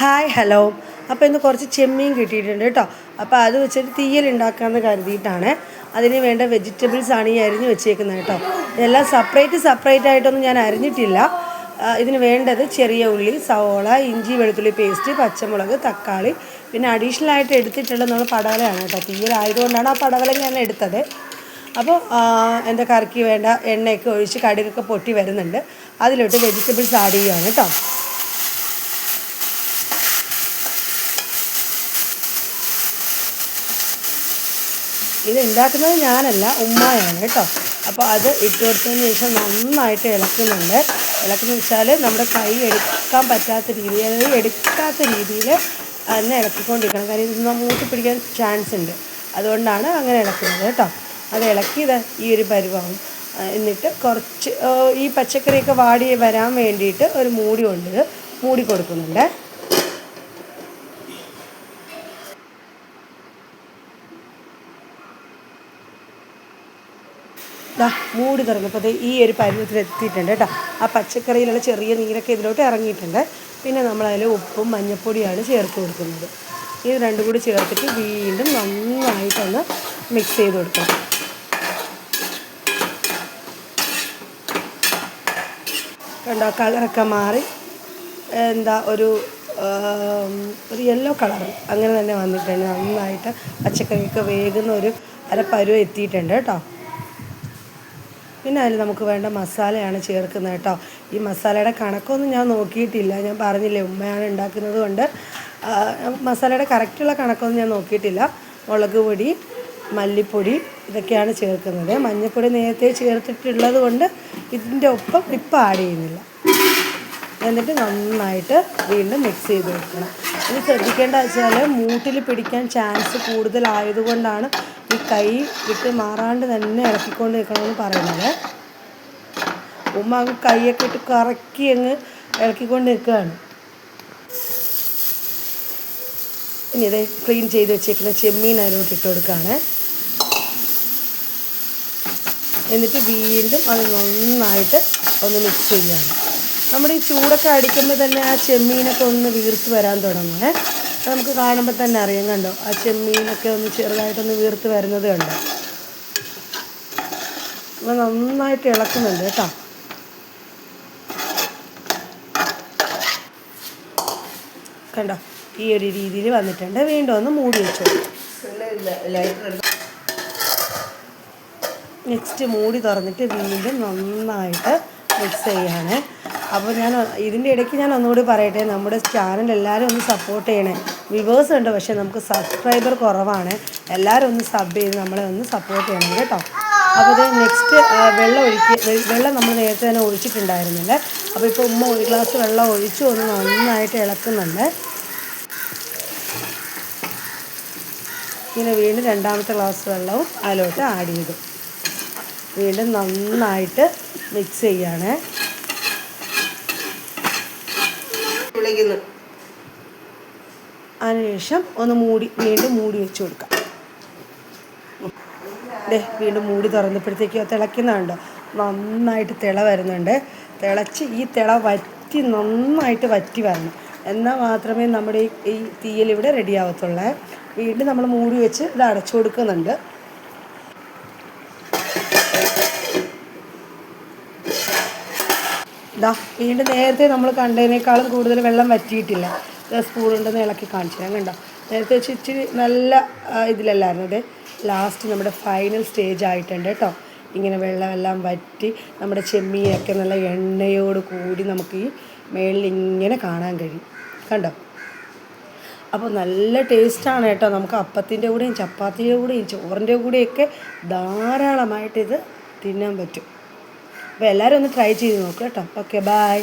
Hi hello അപ്പോൾ ഇന്ന് കുറച്ച് ചെമ്മീൻ കിട്ടിയിട്ടുണ്ട് കേട്ടോ. അപ്പോൾ അത് വെച്ചിട്ട് തീയൽ ഉണ്ടാക്കാമെന്ന് കരുതിയിട്ടാണ്. അതിന് വേണ്ട വെജിറ്റബിൾസ് ആണ് ഈ അരിഞ്ഞ് വെച്ചേക്കുന്നത് കേട്ടോ. ഇതെല്ലാം സെപ്പറേറ്റ് സെപ്പറേറ്റ് ആയിട്ടൊന്നും ഞാൻ അരിഞ്ഞിട്ടില്ല. ഇതിന് വേണ്ടത് ചെറിയ ഉള്ളി സവോള ഇഞ്ചി വെളുത്തുള്ളി പേസ്റ്റ് പച്ചമുളക് തക്കാളി. പിന്നെ അഡീഷണൽ ആയിട്ട് എടുത്തിട്ടുള്ളത് നമ്മൾ പടവലയാണ് കേട്ടോ. തീയൽ ആയതുകൊണ്ടാണ് ആ പടവല ഞാൻ എടുത്തത്. അപ്പോൾ എന്റെ കറിക്ക് വേണ്ട എണ്ണയൊക്കെ ഒഴിച്ച് കടുകൊക്കെ പൊട്ടി വരുന്നുണ്ട്. അതിലോട്ട് വെജിറ്റബിൾസ് ആഡ് ചെയ്യുകയാണ് കേട്ടോ. ഇത് ഉണ്ടാക്കുന്നത് ഞാനല്ല ഉമ്മയാണ് കേട്ടോ. അപ്പോൾ അത് ഇട്ട് കൊടുത്തതിന് ശേഷം നന്നായിട്ട് ഇളക്കുന്നുണ്ട്. ഇളക്കുന്ന വെച്ചാൽ നമ്മുടെ കൈ എടുക്കാൻ പറ്റാത്ത രീതിയിൽ എടുക്കാത്ത രീതിയിൽ തന്നെ ഇളക്കിക്കൊണ്ടിരിക്കണം. കാര്യം ഇത് മൂട്ടി പിടിക്കാൻ ചാൻസ് ഉണ്ട്. അതുകൊണ്ടാണ് അങ്ങനെ ഇളക്കുന്നത് കേട്ടോ. അത് ഇളക്കിയത് ഈ ഒരു പരുവാകും എന്നിട്ട് കുറച്ച് ഈ പച്ചക്കറിയൊക്കെ വാടി വരാൻ വേണ്ടിയിട്ട് ഒരു മൂടി കൊണ്ട് മൂടി കൊടുക്കുന്നുണ്ട്. ദാ മൂടി തുറന്നപ്പോൾ ദേ ഈ ഒരു പരുവത്തിൽ എത്തിയിട്ടുണ്ട് കേട്ടോ. ആ പച്ചക്കറിയിലുള്ള ചെറിയ നീരൊക്കെ ഇതിലോട്ട് ഇറങ്ങിയിട്ടുണ്ട്. പിന്നെ നമ്മളതിൽ ഉപ്പും മഞ്ഞൾപ്പൊടിയാണ് ചേർത്ത് കൊടുക്കുന്നത്. ഇത് രണ്ടും കൂടി ചേർത്തിട്ട് വീണ്ടും നന്നായിട്ടൊന്ന് മിക്സ് ചെയ്ത് കൊടുക്കണം കണ്ടോ കളറൊക്കെ മാറി. എന്താ ഒരു ഒരു യെല്ലോ കളർ അങ്ങനെ തന്നെ വന്നിട്ടുണ്ട്. നന്നായിട്ട് പച്ചക്കറിയൊക്കെ വേകുന്ന ഒരു അരപ്പരുവ എത്തിയിട്ടുണ്ട് കേട്ടോ. പിന്നെ അതിൽ നമുക്ക് വേണ്ട മസാലയാണ് ചേർക്കുന്നത് കേട്ടോ. ഈ മസാലയുടെ കണക്കൊന്നും ഞാൻ നോക്കിയിട്ടില്ല. ഞാൻ പറഞ്ഞില്ലേ ഉമ്മയാണ് ഉണ്ടാക്കുന്നത് കൊണ്ട്. മസാലയുടെ കറക്റ്റുള്ള കണക്കൊന്നും ഞാൻ നോക്കിയിട്ടില്ല. മുളക് പൊടി മല്ലിപ്പൊടി ഇതൊക്കെയാണ് ചേർക്കുന്നത്. മഞ്ഞൾപ്പൊടി നേരത്തെ ചേർത്തിട്ടുള്ളത് കൊണ്ട് ഇതിന്റെ ഒപ്പം ഇപ്പം ആഡ് ചെയ്യുന്നില്ല. എന്നിട്ട് നന്നായിട്ട് വീണ്ടും മിക്സ് ചെയ്ത് വെക്കണം. ഇത് ശ്രദ്ധിക്കേണ്ട വെച്ചാൽ മൂട്ടിൽ പിടിക്കാൻ ചാൻസ് കൂടുതലായതുകൊണ്ടാണ് ഈ കൈ വിട്ട് മാറാണ്ട് തന്നെ ഇളക്കിക്കൊണ്ട് നിൽക്കണമെന്ന് പറയുന്നത്. ഉമ്മ അങ്ങ് കൈയൊക്കെ ഇട്ട് കറക്കി അങ്ങ് ഇളക്കിക്കൊണ്ട് നിൽക്കുകയാണ് ഇനി ഇത് ക്ലീൻ ചെയ്ത് വെച്ചേക്കുന്ന ചെമ്മീൻ അതിലോട്ട് ഇട്ട് കൊടുക്കുകയാണ്. എന്നിട്ട് വീണ്ടും അത് നന്നായിട്ട് ഒന്ന് മിക്സ് ചെയ്യുകയാണ്. നമ്മുടെ ഈ ചൂടൊക്കെ അടിക്കുമ്പോൾ തന്നെ ആ ചെമ്മീനൊക്കെ ഒന്ന് വീർത്ത് വരാൻ തുടങ്ങും നമുക്ക് കാണുമ്പോൾ തന്നെ അറിയാം കണ്ടോ? ആ ചെമ്മീനൊക്കെ ഒന്ന് ചെറുതായിട്ടൊന്ന് വീർത്ത് വരുന്നത് കണ്ടോ? അപ്പോൾ നന്നായിട്ട് ഇളക്കുന്നുണ്ട് കേട്ടോ. കണ്ടോ? ഈ ഒരു രീതിയിൽ വന്നിട്ടുണ്ട്. വീണ്ടും ഒന്ന് മൂടി വെച്ചു. നെക്സ്റ്റ് മൂടി തുറന്നിട്ട് വീണ്ടും നന്നായിട്ട് മിക്സ് ചെയ്യാണ്. അപ്പോൾ ഞാൻ ഇതിന്റെ ഇടയ്ക്ക് ഞാൻ ഒന്നുകൂടി പറയട്ടെ നമ്മുടെ ചാനൽ എല്ലാവരും ഒന്ന് സപ്പോർട്ട് ചെയ്യണേ. വിവേഴ്സ് ഉണ്ട് പക്ഷേ നമുക്ക് സബ്സ്ക്രൈബർ കുറവാണ്. എല്ലാവരും ഒന്ന് സബ് ചെയ്ത് നമ്മളെ ഒന്ന് സപ്പോർട്ട് ചെയ്യണം കേട്ടോ. അപ്പോൾ ഇത് നെക്സ്റ്റ് വെള്ളം ഒഴിക്കുക വെള്ളം നമ്മൾ നേരത്തെ തന്നെ ഒഴിച്ചിട്ടുണ്ടായിരുന്നില്ല? അപ്പോൾ ഇപ്പോൾ ഉമ്മ ഒരു ഗ്ലാസ് വെള്ളം ഒഴിച്ചു ഒന്ന് നന്നായിട്ട് ഇളക്കുന്നുണ്ട്. ഇങ്ങനെ വീണ്ടും രണ്ടാമത്തെ ഗ്ലാസ് വെള്ളവും അതിലോട്ട് ആഡ് ചെയ്തു. വീണ്ടും നന്നായിട്ട് മിക്സ് ചെയ്യാണ്. വിളിക്കുന്നു. അതിനുശേഷം ഒന്ന് മൂടി വീണ്ടും മൂടി വെച്ച് കൊടുക്കാം. ദേ വീണ്ടും മൂടി തുറന്നപ്പോഴത്തേക്ക് തിളയ്ക്കുന്നുണ്ടോ. നന്നായിട്ട് തിള വരുന്നുണ്ട്. തിളച്ച് ഈ തിള വറ്റി നന്നായിട്ട് വറ്റി വരണം. എന്നാൽ മാത്രമേ നമ്മുടെ ഈ- തീയൽ ഇവിടെ റെഡി ആവത്തുള്ളൂ. വീണ്ടും നമ്മൾ മൂടി വെച്ച് ഇത് അടച്ചു കൊടുക്കുന്നുണ്ട്. ഇതാ വീണ്ടും നേരത്തെ നമ്മൾ കണ്ടതിനേക്കാളും കൂടുതൽ വെള്ളം വറ്റിയിട്ടില്ല. സ്പൂൺ ഉണ്ടെന്ന് ഇളക്കി കാണിച്ചു തരാം കണ്ടോ? നേരത്തെ വെച്ച് ഇച്ചിരി നല്ല ഇതിലല്ലായിരുന്നു. അതെ ലാസ്റ്റ് നമ്മുടെ ഫൈനൽ സ്റ്റേജ് ആയിട്ടുണ്ട് കേട്ടോ. ഇങ്ങനെ വെള്ളമെല്ലാം വറ്റി നമ്മുടെ ചെമ്മീനൊക്കെ നല്ല എണ്ണയോട് കൂടി നമുക്ക് ഈ മേളിൽ ഇങ്ങനെ കാണാൻ കഴിയും. കണ്ടോ? അപ്പോൾ നല്ല ടേസ്റ്റാണ് കേട്ടോ. നമുക്ക് അപ്പത്തിന്റെ കൂടെയും ചപ്പാത്തിയുടെ കൂടെയും ചോറിന്റെ കൂടെയൊക്കെ ധാരാളമായിട്ട് ഇത് തിന്നാൻ പറ്റും. അപ്പോൾ എല്ലാവരും ഒന്ന് ട്രൈ ചെയ്ത് നോക്കുക കേട്ടോ. Okay bye